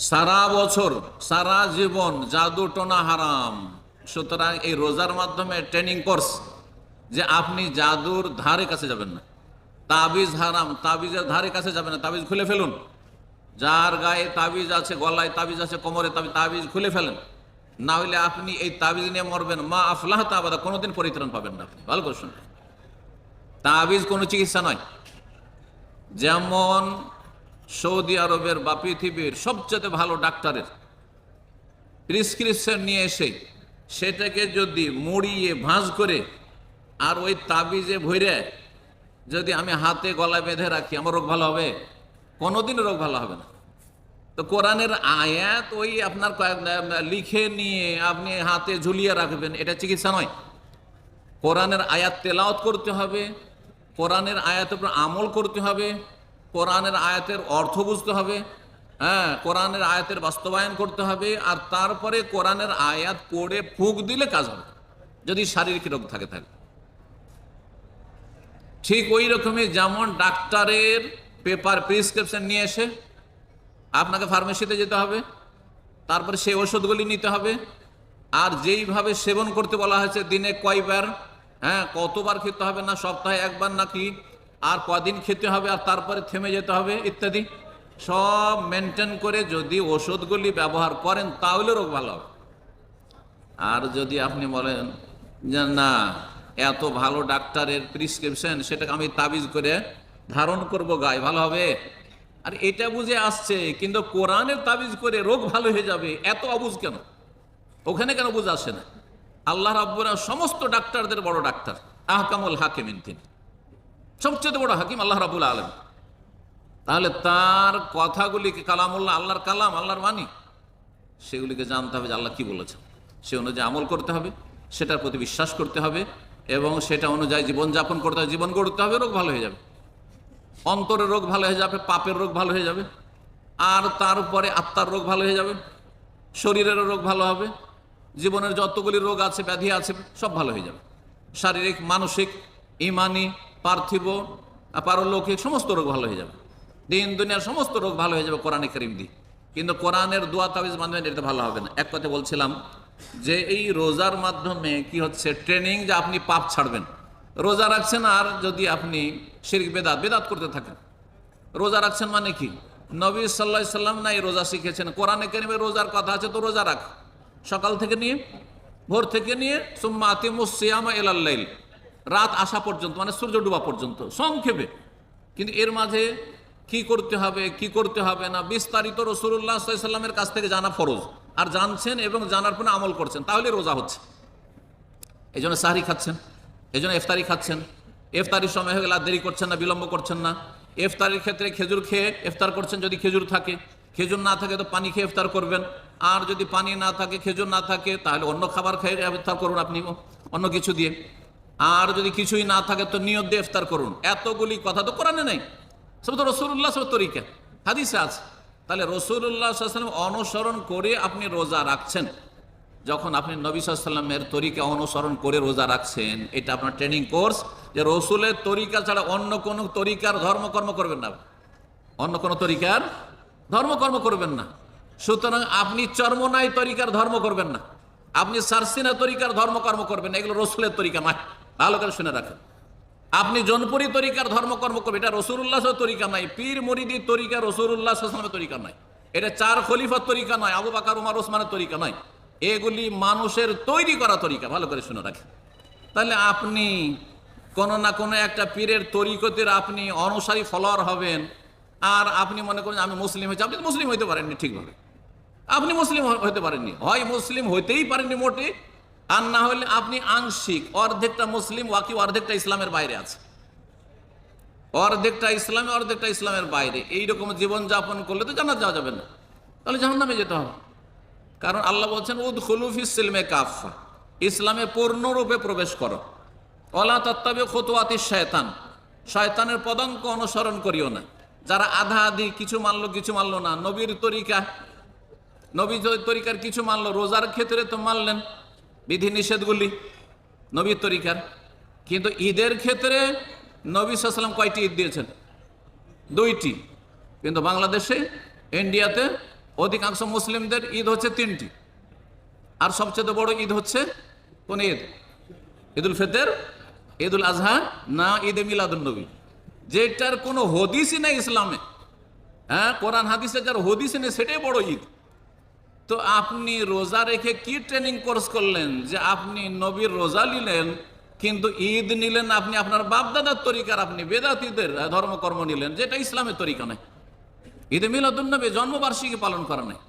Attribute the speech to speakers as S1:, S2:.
S1: সারা বছর, সারা জীবন জাদু টোনা হারাম। সুতরাং এই রোজার মাধ্যমে ট্রেনিং কোর্স যে আপনি জাদুর ধারে কাছে যাবেন না। তাবিজ হারাম, তাবিজের ধারে কাছে যাবেন না, তাবিজ খুলে ফেলুন। যার গায়ে তাবিজ আছে, গলায় তাবিজ আছে, কোমরে তাবিজ তাবিজ খুলে ফেলেন। না হলে আপনি এই তাবিজ নিয়ে মরবেন। মা আফলাহ তাবাদা কোনোদিন পরিত্রাণ পাবেন না আপনি। ভালো করে শুনবেন তাবিজ কোনো চিকিৎসা নয়। যেমন সৌদি আরবের বা পৃথিবীর সবচেয়ে ভালো ডাক্তারের প্রিসক্রিপশন নিয়ে এসে সেটাকে যদি মুড়িয়ে ভাঁজ করে আর ওই তাবিজে ভরে যদি আমি হাতে গলায় বেঁধে রাখি, আমার রোগ ভালো হবে? কোনোদিন রোগ ভালো হবে না। তো কোরআনের আয়াত ওই আপনার লিখে নিয়ে আপনি হাতে ঝুলিয়ে রাখবেন, এটা চিকিৎসা নয়। কোরআনের আয়াত তেলাওত করতে হবে, কোরআনের আয়াতের উপর আমল করতে হবে কোরআনের আয়াতের অর্থ বুঝতে হবে হ্যাঁ কোরআনের আয়াতের বাস্তবায়ন করতে হবে, আর তারপরে কোরআনের আয়াত পড়ে ফুক দিলে কাজ হবে, যদি শারীরিক রোগ থাকে থাকে ঠিক ওই রকমই যেমন ডাক্তারের পেপার প্রেসক্রিপশন নিয়ে এসে আপনাকে ফার্মেসিতে যেতে হবে, তারপরে সেই ওষুধগুলি নিতে হবে, আর যেইভাবে সেবন করতে বলা হয়েছে দিনে কয়বার হ্যাঁ কতবার খেতে হবে না, সপ্তাহে একবার নাকি আর কদিন খেতে হবে আর তারপরে থেমে যেতে হবে, ইত্যাদি। সব মেনটেন করে যদি ওষুধগুলি ব্যবহার করেন, তাহলে রোগ ভালো হবে। আর যদি আপনি বলেন যে, না, এত ভালো ডাক্তারের প্রিসক্রিপশন সেটাকে আমি তাবিজ করে ধারণ করব গায়ে, ভালো হবে? আর, এটা বুঝে আসছে, কিন্তু কোরআনের তাবিজ করে রোগ ভালো হয়ে যাবে, এত অবুজ কেন? ওখানে কেন বুঝে আসে না? আল্লাহ রাব্বুরা সমস্ত ডাক্তারদের বড় ডাক্তার, আহকামুল হাকিমিন তিনি। সবচেয়ে বড় হাকিম আল্লাহ রাবুল আলম। তাহলে তার কথাগুলিকে কালামুল্লাহ, আল্লাহর কালাম, আল্লাহর বাণী, সেগুলিকে জানতে হবে যে আল্লাহ কি বলেছেন। সে অনুযায়ী আমল করতে হবে, সেটার প্রতি বিশ্বাস করতে হবে, এবং সেটা অনুযায়ী জীবনযাপন করতে হবে, জীবন গড়তে হবে, রোগ ভালো হয়ে যাবে। অন্তরের রোগ ভালো হয়ে যাবে, পাপের রোগ ভালো হয়ে যাবে, আর তারপরে আত্মার রোগ ভালো হয়ে যাবে, শরীরেরও রোগ ভালো হবে, জীবনের যতগুলি রোগ আছে, ব্যাধি আছে, সব ভালো হয়ে যাবে। শারীরিক, মানসিক, ইমানি পার্থিব, পারলৌকিক সমস্ত রোগ ভালো হয়ে যাবে। দিন দুনিয়ার সমস্ত রোগ ভালো হয়ে যাবে কোরআনে করিম দিয়ে। কিন্তু কোরআনের দোয়া তাবিজ মাধ্যমে এটা ভালো হবে না। এক কথা বলছিলাম যে এই রোজার মাধ্যমে কি হচ্ছে ট্রেনিং যে আপনি পাপ ছাড়বেন। রোজা রাখছেন আর যদি আপনি শির বেদাত বেদাত করতে থাকেন। রোজা রাখছেন মানে কি? নবী সাল্লাহ সাল্লাম নাই রোজা শিখেছেন কোরআনে কেরিমে রোজার কথা আছে তো রোজা রাখ। সকাল থেকে নিয়ে, ভোর থেকে নিয়ে, সুম্মা আতিমুসিয়ামা এলাল্লাইল রাত আসা পর্যন্ত মানে সূর্য ডুবা পর্যন্ত, সংক্ষেপে। কিন্তু এর মাঝে কি করতে হবে, কি করতে হবে না, বিস্তারিত রসুল্লাহ সাল্লামের কাছ থেকে জানা ফরজ। আর জানছেন এবং জানার পরে আমল করছেন, তাহলে রোজা হচ্ছে। এই জন্য সাহারি খাচ্ছেন, এই জন্য ইফতারি খাচ্ছেন। ইফতারির সময় হয়ে গেলে দেরি করছেন না, বিলম্ব করছেন না। এফতারির ক্ষেত্রে খেজুর খেয়ে ইফতার করছেন যদি খেজুর থাকে। খেজুর না থাকে তো পানি খেয়ে ইফতার করবেন। আর যদি পানি না থাকে, খেজুর না থাকে, তাহলে অন্য খাবার খেয়ে ইফতার করুন আপনি অন্য কিছু দিয়ে। আর যদি কিছুই না থাকে তো নিয়ত দিয়ে ইফতার করুন। এতগুলি কথা তো কোরআনে নেই। সব তো রসুল্লাহ সব তরিকা। হাদিসে আছে। তাহলে রসুল্লাহ সাল্লাম অনুসরণ করে আপনি রোজা রাখছেন। যখন আপনি নবী সাল্লামের তরিকা অনুসরণ করে রোজা রাখছেন, এটা আপনার ট্রেনিং কোর্স যে রসুলের তরিকা ছাড়া অন্য কোনো তরিকার ধর্মকর্ম করবেন না। অন্য কোনো তরিকার ধর্মকর্ম করবেন না। সুতরাং আপনি চর্মনাই তরিকার ধর্ম করবেন না। আপনি সারসিনা তরিকার ধর্মকর্ম করবেন না। এগুলো রসুলের তরিকা নয়। ভালো করে শুনে রাখেন। আপনি জনপুরি তরিকার ধর্মকর্ম করবেন, এটা রসুল্লাহ তরিকা নাই, পীর মরিদি তরিকা রসুল্লাহ সাল্লামের তরিকা নয় এটা চার খলিফার তরিকা নয় আবু বাকার, উমার, ওসমানের তরিকা নয় এগুলি মানুষের তৈরি করা তরিকা, ভালো করে শুনে রাখেন। তাহলে আপনি কোনো না কোনো একটা পীরের তরিকতের আপনি অনুসারী ফলোয়ার হবেন, আর আপনি মনে করেন আমি মুসলিম হয়েছি, আপনি মুসলিম হইতে পারেননি ঠিকভাবে। আপনি মুসলিম হ- হতে পারেননি। হয় মুসলিম হইতেই পারেননি মোটে আর না হলে আপনি আংশিক, অর্ধেকটা মুসলিম, বাকি অর্ধেকটা ইসলামের বাইরে আছে। অর্ধেকটা ইসলামে, অর্ধেকটা ইসলামের বাইরে। এইরকম জীবন যাপন করলে তো জানা যাওয়া যাবে না। তাহলে জাহান্নামে যেতে হবে। কারণ আল্লাহ বলছেন উদ খুলুফি সিলমে কাফা ইসলামে পূর্ণরূপে প্রবেশ করো। অলা তত্ত্বে খতুয়াতি শয়তান। শয়তানের পদাঙ্ক অনুসরণ করিও না। যারা আধা আধি কিছু মানলো কিছু মানলো না। নবীর তরিকা। নবী তরিকার কিছু মানলো, রোজার ক্ষেত্রে তো মানলেন। বিধি নিষেধগুলি নবীর তরিকার। কিন্তু ঈদের ক্ষেত্রে নবী সাল্লাম কয়টি ঈদ দিয়েছেন? দুইটি। কিন্তু বাংলাদেশে, ইন্ডিয়াতে অধিকাংশ মুসলিমদের ঈদ হচ্ছে তিনটি। আর সবচেয়ে বড় ঈদ হচ্ছে কোন ঈদ? ঈদুল ফিতর, ঈদুল আজহা, না ঈদে মিলাদুল নবী। যেটার কোনো হদিসই নেই ইসলামে। হ্যাঁ কোরআন হাদিসে যার হদিসই নেই, সেটাই বড় ঈদ। তো আপনি রোজা রেখে কি ট্রেনিং কোর্স করলেন? যে আপনি নবীর রোজা নিলেন, কিন্তু ঈদ নিলেন আপনি আপনার বাপদাদার তরিকার, আপনি বেদাতিদের ধর্মকর্ম নিলেন, যেটা ইসলামের তরিকা নয়। ঈদ মিলাদুল নবী জন্মবার্ষিকী পালন করা নেই।